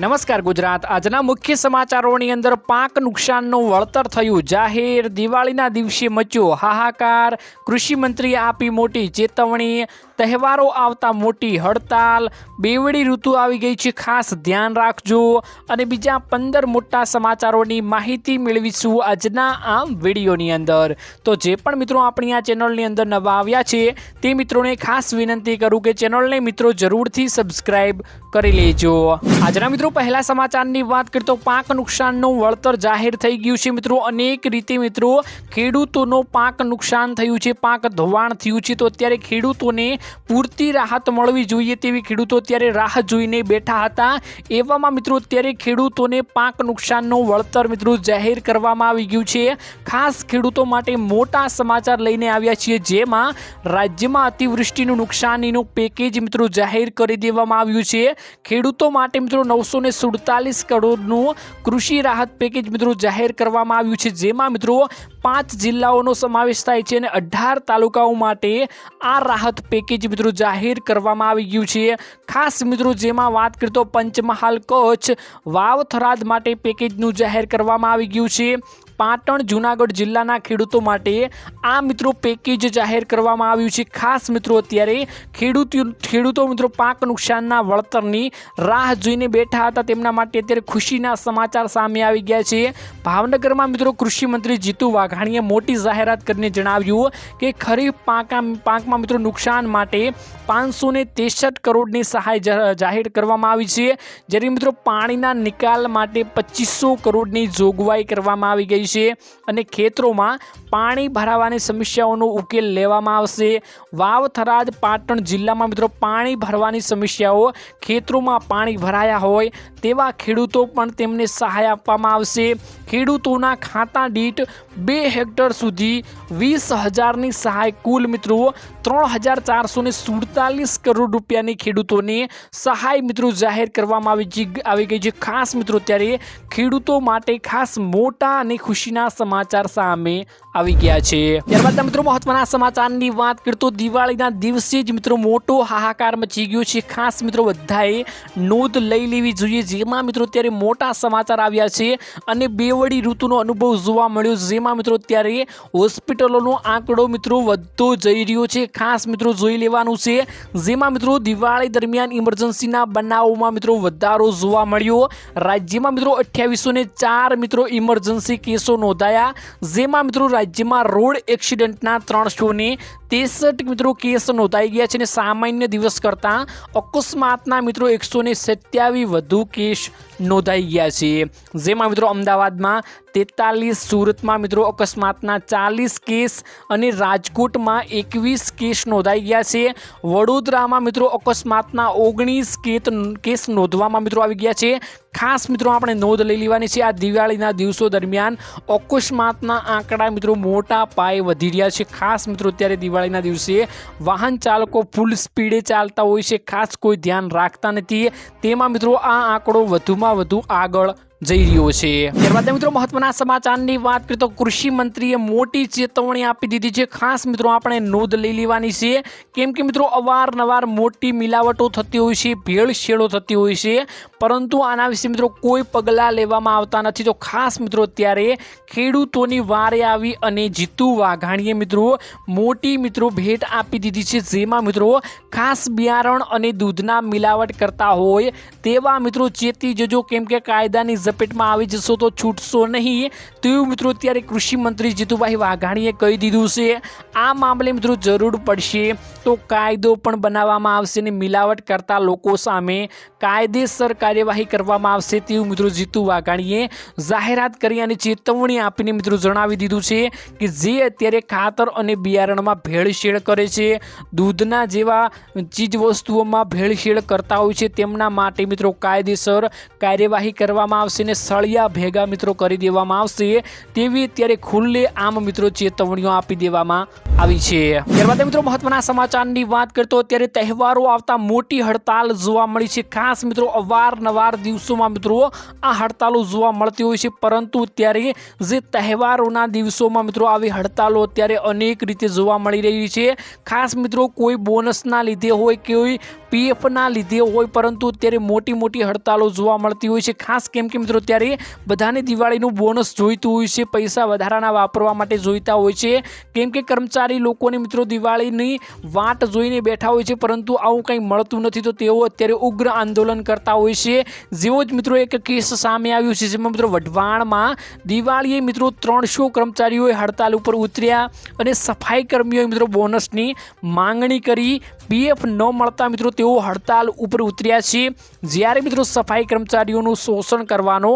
નમસ્કાર ગુજરાત. આજના મુખ્ય સમાચારોની અંદર પાક નુકસાનનું વળતર થયું. જાહેર દિવાળીના દિવસે મચ્યો હાહાકાર. કૃષિમંત્રીએ આપી મોટી ચેતવણી. તહેવારો આવતા મોટી હડતાલ. બેવડી ઋતુ આવી ગઈ છે, ખાસ ધ્યાન રાખજો. અને બીજા પંદર મોટા સમાચારોની માહિતી મેળવીશું આજના આ વિડીયોની અંદર. તો જે પણ મિત્રો આપણી આ ચેનલની અંદર નવા આવ્યા છે, તે મિત્રોને ખાસ વિનંતી કરું કે ચેનલને મિત્રો જરૂરથી સબસ્ક્રાઈબ કરી લેજો. આજના મિત્રો પહેલા સમાચારની વાત કરીએ તો પાક નુકસાનનું વળતર જાહેર થઈ ગયું છે. મિત્રો, અનેક રીતે મિત્રો, ખેડૂતોનો પાક નુકસાન થયું છે, પાક ધોવાણ થયું છે. તો અત્યારે ખેડૂતોને પૂરતી રાહત મળવી જોઈએ તેવી ખેડૂતો અત્યારે રાહ જોઈને બેઠા હતા. એવામાં મિત્રો, અત્યારે ખેડૂતોને પાક નુકસાનનું વળતર મિત્રો જાહેર કરવામાં આવી ગયું છે. ખાસ ખેડૂતો માટે મોટા સમાચાર લઈને આવ્યા છીએ, જેમાં રાજ્યમાં અતિવૃષ્ટિનું નુકસાનીનું પેકેજ મિત્રો જાહેર કરી દેવામાં આવ્યું છે. ખેડૂતો માટે મિત્રો, નવસો ને સુડતાલીસ કરોડનું કૃષિ રાહત પેકેજ મિત્રો જાહેર કરવામાં આવ્યું છે, જેમાં મિત્રો પાંચ જિલ્લાઓનો સમાવેશ થાય છે અને અઢાર તાલુકાઓ માટે આ રાહત પેકેજ મિત્રો જાહેર કરવામાં આવી ગયું છે. ખાસ મિત્રો જેમાં વાત કરીએ તો પંચમહાલ કચ્છ વાવ થરાદ માટે પેકેજનું જાહેર કરવામાં આવી ગયું છે. પાટણ જુનાગઢ જિલ્લાના ખેડૂતો માટે આ મિત્રો પેકેજ જાહેર કરવામાં આવ્યું છે. ખાસ મિત્રો અત્યારે ખેડૂતો ખેડૂતો મિત્રો પાક નુકસાનના વળતરની રાહ જોઈને બેઠા હતા. તેમના માટે અત્યારે ખુશીના સમાચાર સામે આવી ગયા છે. ભાવનગરમાં મિત્રો કૃષિ મંત્રી જીતુ વાઘાણીએ મોટી જાહેરાત કરીને જણાવ્યું કે ખરીફ પાકા પાકમાં મિત્રો નુકસાન માટે પાંચસો ને ત્રેસઠ કરોડની સહાય જાહેર કરવામાં આવી છે. જ્યારે મિત્રો પાણીના નિકાલ માટે પચીસો કરોડની જોગવાઈ કરવામાં આવી ગઈ છે અને ખેતરોમાં પાણી ભરાવાની સમસ્યાઓનો ઉકેલ લેવામાં આવશે. વાવ થરાદ પાટણ જિલ્લામાં મિત્રો પાણી ભરવાની સમસ્યાઓ ખેતરોમાં પાણી ભરાયા હોય તેવા ખેડૂતો પણ તેમને સહાય આપવામાં આવશે. ખેડૂતોના ખાતા દીઠ બે હેક્ટર સુધી વીસ હજારની સહાય કુલ મિત્રો ત્રણ હજાર ચારસો સુડતાલીસ કરોડ રૂપિયાની ખેડૂતોને સહાય મિત્રો જાહેર કરવામાં આવી છે આવી ગઈ છે. ખાસ મિત્રો ત્યારે ખેડૂતો માટે ખાસ મોટા અને ખુશીના સમાચાર સામે આવી ગયા છે. ત્યારબાદ મિત્રો મહત્વના સમાચારની વાત કરતો દિવાળીના દિવસે જ મિત્રો મોટો હાહાકાર મચી ગયો છે. ખાસ મિત્રો બધાએ નોંધ લઈ લેવી જોઈએ. જેમાં મિત્રો ત્યારે મોટા સમાચાર આવ્યા છે અને બેવડી ઋતુનો અનુભવ જોવા મળ્યો. જેમાં મિત્રો અત્યારે હોસ્પિટલોનો આંકડો મિત્રો વધતો જઈ રહ્યો છે. ખાસ મિત્રો જોઈ લેવાનું છે, જેમાં મિત્રો દિવાળી દરમિયાન ઇમરજન્સીના બનાવોમાં મિત્રો વધારો જોવા મળ્યો. રાજ્યમાં મિત્રો અઠ્યાવીસો ચાર મિત્રો ઇમરજન્સી કેસો નોંધાયા, જેમાં મિત્રો રાજ્યમાં રોડ એક્સિડન્ટના ત્રણસો તેસઠ મિત્રો કેસ નોંધાઈ ગયા છે અને સામાન્ય દિવસ કરતાં અકસ્માતના મિત્રો એકસો સત્યાવીસ વધુ કેસ નોંધાઈ ગયા છે. જેમાં મિત્રો અમદાવાદમાં તેતાલીસ, સુરતમાં મિત્રો અકસ્માતના ચાલીસ કેસ અને રાજકોટમાં એકવીસ કેસ નોંધાઈ ગયા છે. વડોદરામાં મિત્રો અકસ્માતના ઓગણીસ કેસ નોંધવામાં મિત્રો આવી ગયા છે. ખાસ મિત્રો આપણે નોંધ લઈ લેવાની છે આ દિવાળીના દિવસો દરમિયાન અકસ્માતના આંકડા મિત્રો મોટા પાયે વધી રહ્યા છે. ખાસ મિત્રો અત્યારે દિવાળીના દિવસે વાહન ચાલકો ફૂલ સ્પીડે ચાલતા હોય છે. ખાસ કોઈ ધ્યાન રાખતા નથી. તેમાં મિત્રો આ આંકડો વધુમાં વધુ આગળ જઈ રહ્યો છે. ત્યારબાદ મિત્રો મહત્વના સમાચારની વાત કરીએ તો કૃષિ મંત્રીએ મોટી ચેતવણી આપી દીધી છે. ખાસ મિત્રો આપણે નોંધ લઈ લેવાની છે. કેમ કે મિત્રો અવારનવાર મોટી મિલાવટો થતી હોય છે, ભેળસેળો થતી હોય છે. પરંતુ આના વિશે મિત્રો કોઈ પગલાં લેવામાં આવતા નથી. તો ખાસ મિત્રો ત્યારે ખેડૂતોની વારે આવી અને જીતુ વાઘાણીએ મિત્રો મોટી મિત્રો ભેટ આપી દીધી છે. જેમાં મિત્રો ખાસ બિયારણ અને દૂધના મિલાવટ કરતા હોય તેવા મિત્રો ચેતી જજો. કેમ કે કાયદાની ઝપેટમાં આવી જશો તો છૂટશો નહીં. તેવું મિત્રો અત્યારે કૃષિ મંત્રી જીતુભાઈ વાઘાણીએ કહી દીધું છે. આ મામલે મિત્રો જરૂર પડશે તો કાયદો પણ બનાવવામાં આવશે અને મિલાવટ કરતા લોકો સામે કાયદેસર કાર્યવાહી કરવામાં આવશે તેવું મિત્રો જીતુ વાઘાણીએ જાહેરાત કરી અને ચેતવણી આપીને મિત્રો જણાવી દીધું છે કે જે અત્યારે ખાતર અને બિયારણમાં ભેળસેળ કરે છે, દૂધના જેવા ચીજ વસ્તુઓમાં ભેળસેળ કરતા હોય છે, તેમના માટે મિત્રો કાયદેસર કાર્યવાહી કરવામાં આવશે. ને સળિયા ભેગા મિત્રો કરી દેવામાં આવશે. તેવી અત્યારે ખુલ્લે આમ મિત્રો ચેતવણીઓ આપી દેવામાં આવી છે. ત્યારબાદ મિત્રો મહત્વના સમાચારની વાત કરતો અત્યારે તહેવારો આવતા મોટી હડતાલ જોવા મળી છે. ખાસ મિત્રો અવારનવાર દિવસોમાં મિત્રો આ હડતાલો જોવા મળતી હોય છે. પરંતુ અત્યારે જે તહેવારોના દિવસોમાં મિત્રો આવી હડતાલો અત્યારે અનેક રીતે જોવા મળી રહી છે. ખાસ મિત્રો કોઈ બોનસના લીધે હોય કોઈ પીએફના લીધે હોય, પરંતુ અત્યારે મોટી મોટી હડતાલો જોવા મળતી હોય છે. ખાસ કેમ કે મિત્રો, ત્યારે બધાને દિવાળીનું બોનસ જોઈતું હોય છે, પૈસા વધારાના વાપરવા માટે જોઈતા હોય છે. કેમ કે કર્મચારી લોકોને મિત્રો, દિવાળીની વાટ જોઈને બેઠા હોય છે, પરંતુ આવું કંઈ મળતું નથી. તો તેઓ અત્યારે ઉગ્ર આંદોલન કરતા હોય છે. જેવો જ મિત્રો એક કેસ સામે આવ્યું છે, જેમાં મિત્રો વઢવાણમાં દિવાળીએ મિત્રો ત્રણસો કર્મચારીઓએ હડતાલ ઉપર ઉતર્યા અને સફાઈ કર્મીઓએ મિત્રો બોનસની માંગણી કરી. પીએફ ન મળતા મિત્રો તેઓ હડતાલ ઉપર ઉતર્યા છે. જ્યારે મિત્રો સફાઈ કર્મચારીઓનું શોષણ કરવાનો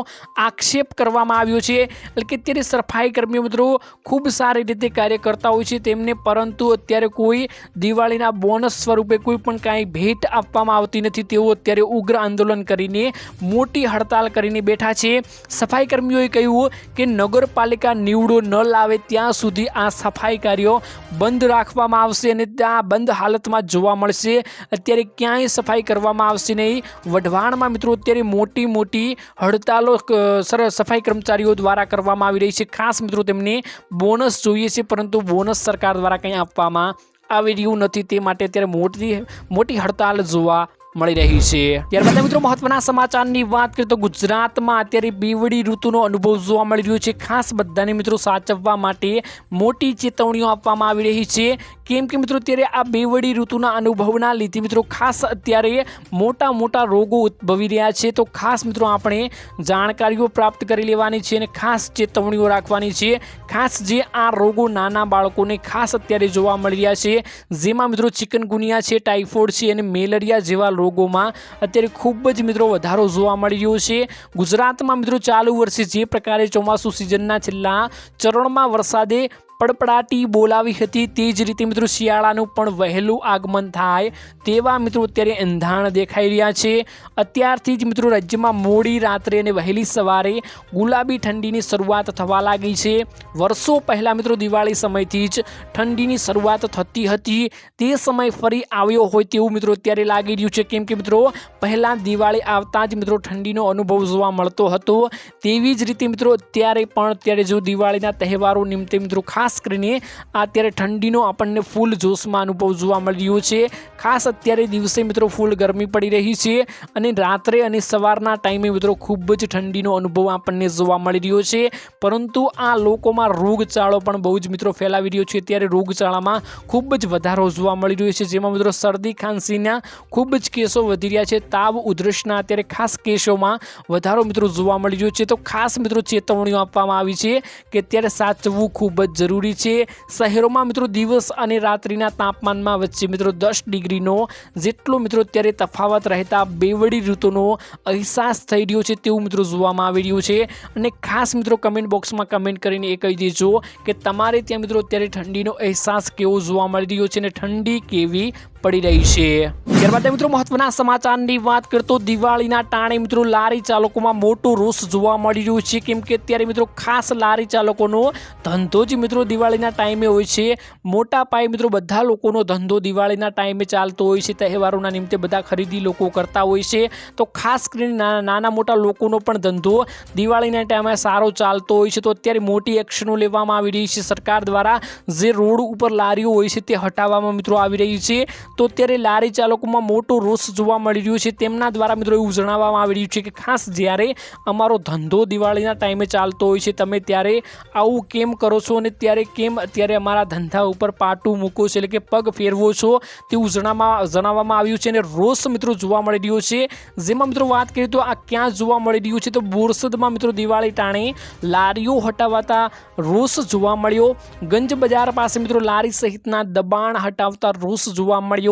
આક્ષેપ કરવામાં આવ્યો છે, એટલે કે અત્યારે સફાઈ કર્મીઓ મિત્રો ખૂબ સારી રીતે કાર્ય કરતા હોય છે તેમને, પરંતુ અત્યારે કોઈ દિવાળીના બોનસ સ્વરૂપે કોઈ પણ કાંઈ ભેટ આપવામાં આવતી નથી. તેઓ અત્યારે ઉગ્ર આંદોલન કરીને મોટી હડતાલ કરીને બેઠા છે. સફાઈ કર્મીઓએ કહ્યું કે નગરપાલિકા નીવડો ન લાવે, ત્યાં સુધી આ સફાઈ કાર્યો બંધ રાખવામાં આવશે અને ત્યાં બંધ હાલતમાં જોવા મળશે. અત્યારે ક્યાંય સફાઈ કરવામાં આવશે નહીં. વઢવાણમાં મિત્રો અત્યારે મોટી મોટી હડતાલો સર સફાઈ કર્મચારીઓ દ્વારા કરવામાં આવી રહી છે. ખાસ મિત્રો તેમને બોનસ જોઈએ છે, પરંતુ બોનસ સરકાર દ્વારા કંઈ આપવામાં આવી રહ્યું નથી. તે માટે અત્યારે મોટી મોટી હડતાલ જોવા મળી રહી છે. ત્યારબાદ મિત્રો, મહત્વના સમાચારની વાત કરીએ તો ગુજરાતમાં અત્યારે બેવડી ઋતુનો અનુભવ જોવા મળી રહ્યો છે. ખાસ બધાને મિત્રો સાચવવા માટે મોટી ચેતવણીઓ આપવામાં આવી રહી છે. કેમ કે મિત્રો, અત્યારે આ બેવડી ઋતુના અનુભવના લીધે મિત્રો, ખાસ અત્યારે મોટા મોટા રોગો ઉદ્ભવી રહ્યા છે. તો ખાસ મિત્રો, આપણે જાણકારીઓ પ્રાપ્ત કરી લેવાની છે અને ખાસ ચેતવણીઓ રાખવાની છે. ખાસ જે આ રોગો નાના બાળકોને ખાસ અત્યારે જોવા મળી રહ્યા છે. જેમાં મિત્રો, ચિકનગુનિયા છે ટાઇફોઇડ છે અને મેલેરિયા જેવા રોગોમાં અત્યારે ખૂબ જ મિત્રો વધારો જોવા મળી રહ્યો છે. ગુજરાતમાં મિત્રો ચાલુ વર્ષે જે પ્રકારે ચોમાસું સિઝનના છેલ્લા ચરણમાં વરસાદે પડપડાટી બોલાવી હતી. તે જ રીતે મિત્રો શિયાળાનું પણ વહેલું આગમન થાય તેવા મિત્રો અત્યારે એંધાણ દેખાઈ રહ્યા છે. અત્યારથી જ મિત્રો રાજ્યમાં મોડી રાત્રે અને વહેલી સવારે ગુલાબી ઠંડીની શરૂઆત થવા લાગી છે. વર્ષો પહેલાં મિત્રો દિવાળી સમયથી જ ઠંડીની શરૂઆત થતી હતી. તે સમય ફરી આવ્યો હોય તેવું મિત્રો અત્યારે લાગી રહ્યું છે. કેમ કે મિત્રો પહેલાં દિવાળી આવતા જ મિત્રો ઠંડીનો અનુભવ જોવા મળતો હતો. તેવી જ રીતે મિત્રો અત્યારે પણ અત્યારે જો દિવાળીના તહેવારો નિમિત્તે મિત્રો ખાસ કરીને અત્યારે ઠંડીનો આપણને ફૂલ જોશમાં અનુભવ જોવા મળી રહ્યો છે. ખાસ અત્યારે દિવસે મિત્રો ફૂલ ગરમી પડી રહી છે અને રાત્રે અને સવારના ટાઈમે મિત્રો ખૂબ જ ઠંડીનો અનુભવ આપણને જોવા મળી રહ્યો છે. પરંતુ આ લોકોમાં રોગચાળો પણ બહુ જ મિત્રો ફેલાવી રહ્યો છે. ત્યારે રોગચાળામાં ખૂબ જ વધારો જોવા મળી રહ્યો છે. જેમાં મિત્રો શરદી, ખાંસીના ખૂબ જ કેસો વધી રહ્યા છે. તાવ, ઉધરસના અત્યારે ખાસ કેસોમાં વધારો મિત્રો જોવા મળી રહ્યો છે. તો ખાસ મિત્રો ચેતવણીઓ આપવામાં આવી છે કે અત્યારે સાચવવું ખૂબ જ જરૂરી છે. શહેરોમાં મિત્રો દિવસ અને રાત્રિના તાપમાનમાં વચ્ચે મિત્રો દસ ડિગ્રીનો જેટલો મિત્રો અત્યારે તફાવત રહેતા બેવડી ઋતુનો અહેસાસ થઈ રહ્યો છે તેવું મિત્રો જોવામાં આવી રહ્યું છે. અને ખાસ મિત્રો કમેન્ટ બોક્સમાં કમેન્ટ કરીને એ કહી દેજો કે તમારે ત્યાં મિત્રો અત્યારે ઠંડીનો અહેસાસ કેવો જોવા મળી રહ્યો છે અને ઠંડી કેવી પડી રહી છે. ત્યારબાદ મિત્રો મહત્વના સમાચારની વાત કરતો દિવાળીના ટાણે મિત્રો લારી ચાલકોમાં મોટો રોષ જોવા મળી રહ્યો છે. કેમ કે અત્યારે મિત્રો ખાસ લારી ચાલકોનો ધંધો જ મિત્રો દિવાળીના ટાઈમે હોય છે. મોટા પાયે મિત્રો બધા લોકોનો ધંધો દિવાળીના ટાઈમે ચાલતો હોય છે. તહેવારોના નિમિત્તે બધા ખરીદી લોકો કરતા હોય છે. તો ખાસ કરીને નાના મોટા લોકોનો પણ ધંધો દિવાળીના ટાઈમે સારો ચાલતો હોય છે. તો અત્યારે મોટી એક્શનો લેવામાં આવી રહી છે સરકાર દ્વારા. જે રોડ ઉપર લારીઓ હોય છે તે હટાવવામાં મિત્રો આવી રહી છે. તો અત્યારે લારી ચાલકોમાં મોટો રોષ જોવા મળી રહ્યો છે. તેમના દ્વારા મિત્રો એવું જણાવવામાં આવી રહ્યું છે કે ખાસ જ્યારે અમારો ધંધો દિવાળીના ટાઈમે ચાલતો હોય છે, તમે ત્યારે આવું કેમ કરો છો અને ત્યારે કેમ અત્યારે અમારા ધંધા ઉપર પાટું મૂકો છો એટલે કે પગ ફેરવો છો તેવું જણાવવા જણાવવામાં આવ્યું છે અને રોષ મિત્રો જોવા મળી રહ્યો છે. જેમાં મિત્રો વાત કરીએ તો આ ક્યાં જોવા મળી રહ્યું છે તો બોરસદમાં મિત્રો દિવાળી ટાણે લારીઓ હટાવાતા રોષ જોવા મળ્યો. ગંજ બજાર પાસે મિત્રો લારી સહિતના દબાણ હટાવતા રોષ જોવા મળ્યો.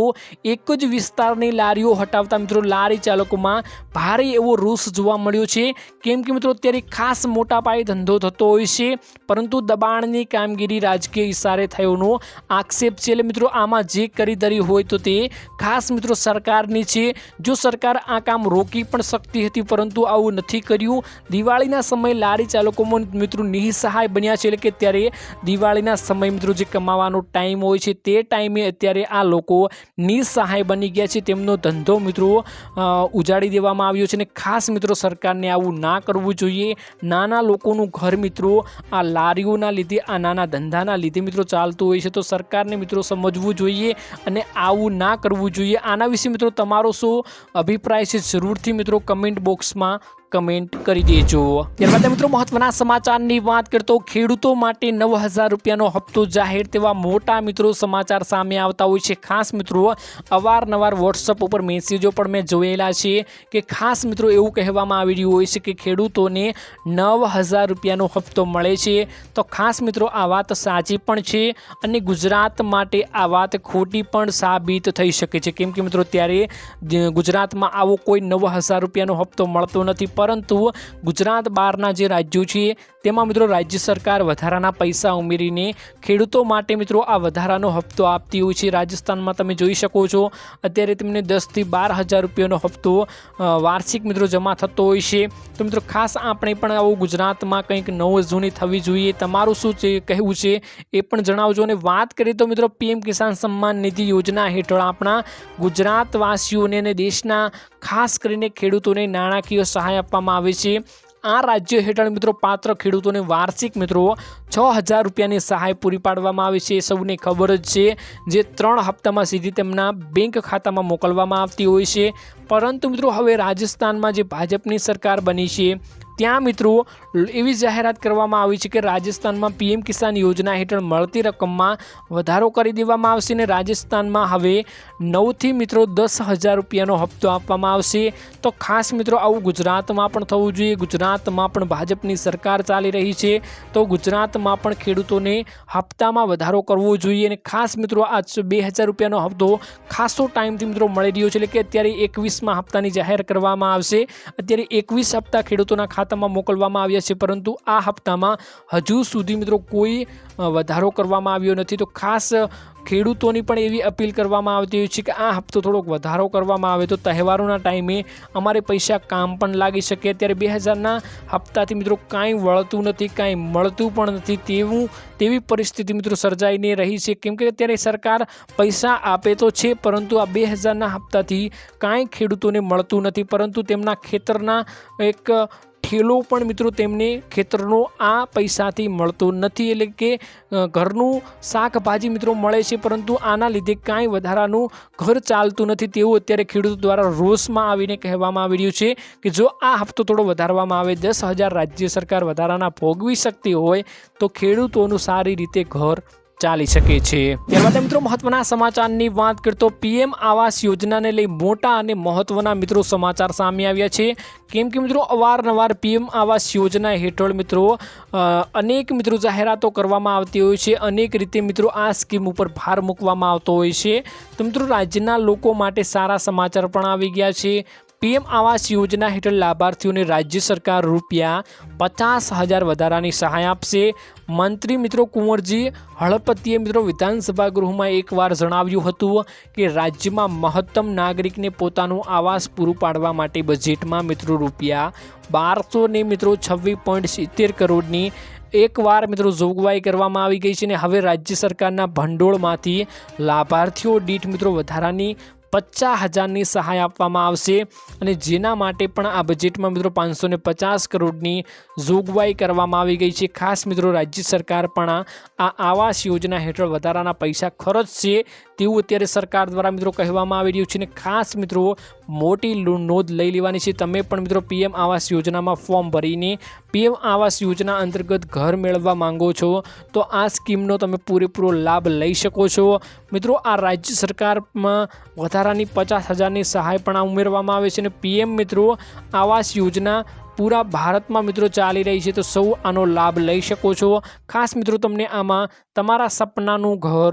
એક જ વિસ્તારની લારીઓ હટાવતા મિત્રો લારી ચાલકોમાં ભારે એવો રોષ જોવા મળ્યો છે. કેમ કે મિત્રો અત્યારે ખાસ મોટા પાયે ધંધો થતો હોય છે, પરંતુ દબાણની કામગીરી રાજકીય ઇશારે થયોનો આક્ષેપ છે. એટલે મિત્રો આમાં જે કરી ધરી હોય તો તે ખાસ મિત્રો સરકારની છે. જો સરકાર આ કામ રોકી પણ શકતી હતી, પરંતુ આવું નથી કર્યું. દિવાળીના સમયે લારી ચાલકોમાં મિત્રો નિઃસહાય બન્યા છે, એટલે કે અત્યારે દિવાળીના સમય મિત્રો જે કમાવાનો ટાઈમ હોય છે, તે ટાઈમે અત્યારે આ લોકો નિસહાય બની ગયા છે. તેમનો ધંધો મિત્રો ઉજાડી દેવામાં આવ્યો છે અને ખાસ મિત્રો સરકારને આવું ના કરવું જોઈએ. નાના લોકોનું ઘર મિત્રો, આ લારીઓના લીધે, આ નાના ધંધાના લીધે મિત્રો ચાલતું હોય છે. તો સરકારને મિત્રો સમજવું જોઈએ અને આવું ના કરવું જોઈએ. આના વિશે મિત્રો તમારો શું અભિપ્રાય છે? જરૂરથી મિત્રો કમેન્ટ બોક્સમાં કમેન્ટ કરી દેજો. ત્યારબાદ મિત્રો, મહત્વના સમાચારની વાત કરતો ખેડૂતો માટે નવ હજાર રૂપિયાનો હપ્તો જાહેર તેવા મોટા મિત્રો સમાચાર સામે આવતા હોય છે. ખાસ મિત્રો, અવારનવાર વોટ્સઅપ ઉપર મેસેજો પણ મેં જોયેલા છે કે ખાસ મિત્રો એવું કહેવામાં આવી રહ્યું હોય છે કે ખેડૂતોને નવ હજાર રૂપિયાનો હપ્તો મળે છે. તો ખાસ મિત્રો, આ વાત સાચી પણ છે અને ગુજરાત માટે આ વાત ખોટી પણ સાબિત થઈ શકે છે. કેમ કે મિત્રો, ત્યારે ગુજરાતમાં આવો કોઈ નવ હજાર રૂપિયાનો હપ્તો મળતો નથી પરંતુ ગુજરાત બહારના જે રાજ્યો છે, તેમાં મિત્રો રાજ્ય સરકાર વધારાના પૈસા ઉમેરીને ખેડૂતો માટે મિત્રો આ વધારાનો હપ્તો આપતી હોય છે. રાજસ્થાનમાં તમે જોઈ શકો છો, અત્યારે તેમને દસથી બાર હજાર રૂપિયાનો હપ્તો વાર્ષિક મિત્રો જમા થતો હોય છે. તો મિત્રો ખાસ આપણે પણ આવું ગુજરાતમાં કંઈક નવો જૂની થવી જોઈએ. તમારું શું છે, કહેવું છે એ પણ જણાવજો. અને વાત કરીએ તો મિત્રો પીએમ કિસાન સન્માન નિધિ યોજના હેઠળ આપણા ગુજરાતવાસીઓને અને દેશના ખાસ કરીને ખેડૂતોને નાણાકીય સહાય આપવામાં આવે છે. આ રાજ્ય હેઠળ મિત્રો પાત્ર ખેડૂતોને વાર્ષિક મિત્રો છ હજાર રૂપિયાની સહાય પૂરી પાડવામાં આવે છે. એ સૌને ખબર જ છે જે ત્રણ હપ્તામાં સીધી તેમના બેંક ખાતામાં મોકલવામાં આવતી હોય છે. પરંતુ મિત્રો હવે રાજસ્થાનમાં જે ભાજપની સરકાર બની છે ત્યાં મિત્રો એવી જાહેરાત કરવામાં આવી છે કે રાજસ્થાનમાં પીએમ કિસાન યોજના હેઠળ મળતી રકમમાં વધારો કરી દેવામાં આવશે અને રાજસ્થાનમાં હવે નવથી મિત્રો દસ હજાર રૂપિયાનો હપ્તો આપવામાં આવશે. તો ખાસ મિત્રો આવું ગુજરાતમાં પણ થવું જોઈએ. ગુજરાતમાં પણ ભાજપની સરકાર ચાલી રહી છે. તો ગુજરાતમાં પણ ખેડૂતોને હપ્તામાં વધારો કરવો જોઈએ અને ખાસ મિત્રો આ બે હજાર રૂપિયાનો હપ્તો ખાસો ટાઈમથી મિત્રો મળી રહ્યો છે. એટલે કે અત્યારે એકવીસમાં હપ્તાની જાહેર કરવામાં આવશે. અત્યારે એકવીસ હપ્તા ખેડૂતોના ખાતામાં મોકલવામાં આવ્યા છે, પરંતુ આ હપ્તામાં હજુ સુધી મિત્રો કોઈ વધારો કરવામાં આવ્યો નથી. તો ખાસ ખેડૂતોની પણ એવી અપીલ કરવામાં આવતી હોય છે કે આ હપ્તો થોડોક વધારો કરવામાં આવે. તો તહેવારોના ટાઈમે અમારે પૈસા કામ પણ લાગી શકે. અત્યારે બે હજારના હપ્તાથી મિત્રો કાંઈ વળતું નથી, કાંઈ મળતું પણ નથી તેવું, તેવી પરિસ્થિતિ મિત્રો સર્જાઈને રહી છે. કેમ કે અત્યારે સરકાર પૈસા આપે તો છે, પરંતુ આ બે હજારના હપ્તાથી કાંઈ ખેડૂતોને મળતું નથી. પરંતુ તેમના ખેતરના એક ઠેલો પણ મિત્રો તેમને ખેતરનો આ પૈસાથી મળતો નથી. એટલે કે ઘરનું શાકભાજી મિત્રો મળે છે, પરંતુ આના લીધે કાંઈ વધારાનું ઘર ચાલતું નથી તેવું અત્યારે ખેડૂતો દ્વારા રોષમાં આવીને કહેવામાં આવી રહ્યું છે કે જો આ હપ્તો થોડો વધારવામાં આવે, દસ હજાર રાજ્ય સરકાર વધારાના ભોગવી શકતી હોય, તો ખેડૂતોનું સારી રીતે ઘર ચાલી શકે છે. ત્યારબાદ મિત્રો મહત્વના સમાચારની વાત કરતો પીએમ આવાસ યોજનાને લઈ મોટા અને મહત્વના મિત્રો સમાચાર સામે આવ્યા છે. કેમ કે મિત્રો અવારનવાર પીએમ આવાસ યોજના હેઠળ મિત્રો અનેક મિત્રો જાહેરાતો કરવામાં આવતી હોય છે. અનેક રીતે મિત્રો આ સ્કીમ ઉપર ભાર મૂકવામાં આવતો હોય છે. તો મિત્રો રાજ્યના લોકો માટે સારા સમાચાર પણ આવી ગયા છે. પીએમ આવાસ યોજના હેઠળ લાભાર્થીઓને રાજ્ય સરકાર રૂપિયા પચાસ હજાર વધારાની સહાય આપશે. મંત્રી મિત્રો કુંવરજી હળપતિએ મિત્રો વિધાનસભા ગૃહમાં એકવાર જણાવ્યું હતું કે રાજ્યમાં મહત્તમ નાગરિકને પોતાનું આવાસ પૂરું પાડવા માટે બજેટમાં મિત્રો રૂપિયા બારસો ને મિત્રો છવ્વીસ પોઈન્ટ સિત્તેર કરોડની એકવાર મિત્રો જોગવાઈ કરવામાં આવી ગઈ છે અને હવે રાજ્ય સરકારના ભંડોળમાંથી લાભાર્થીઓ દીઠ મિત્રો વધારાની પચાસ હજારની સહાય આપવામાં આવશે. અને જેના માટે પણ આ બજેટમાં મિત્રો પાંચસો પચાસ કરોડની જોગવાઈ કરવામાં આવી ગઈ છે. ખાસ મિત્રો રાજ્ય સરકાર પણ આ આવાસ યોજના હેઠળ વધારાના પૈસા ખર્ચશે તેવું અત્યારે સરકાર દ્વારા મિત્રો કહેવામાં આવી રહ્યું છે. અને ખાસ મિત્રો મોટી નોંધ લઈ લેવાની છે. તમે પણ મિત્રો પીએમ આવાસ યોજનામાં ફોર્મ ભરીને પીએમ આવાસ યોજના અંતર્ગત ઘર મેળવવા માંગો છો, તો આ સ્કીમનો તમે પૂરેપૂરો લાભ લઈ શકો છો. મિત્રો, આ રાજ્ય સરકારમાં વધારાની પચાસ હજારની સહાય પણ ઉમેરવામાં આવે છે અને પીએમ મિત્રો આવાસ યોજના પૂરા ભારતમાં મિત્રો ચાલી રહી છે, તો સૌ આનો લાભ લઈ શકો છો. ખાસ મિત્રો, તમને આમાં તમારા સપનાનું ઘર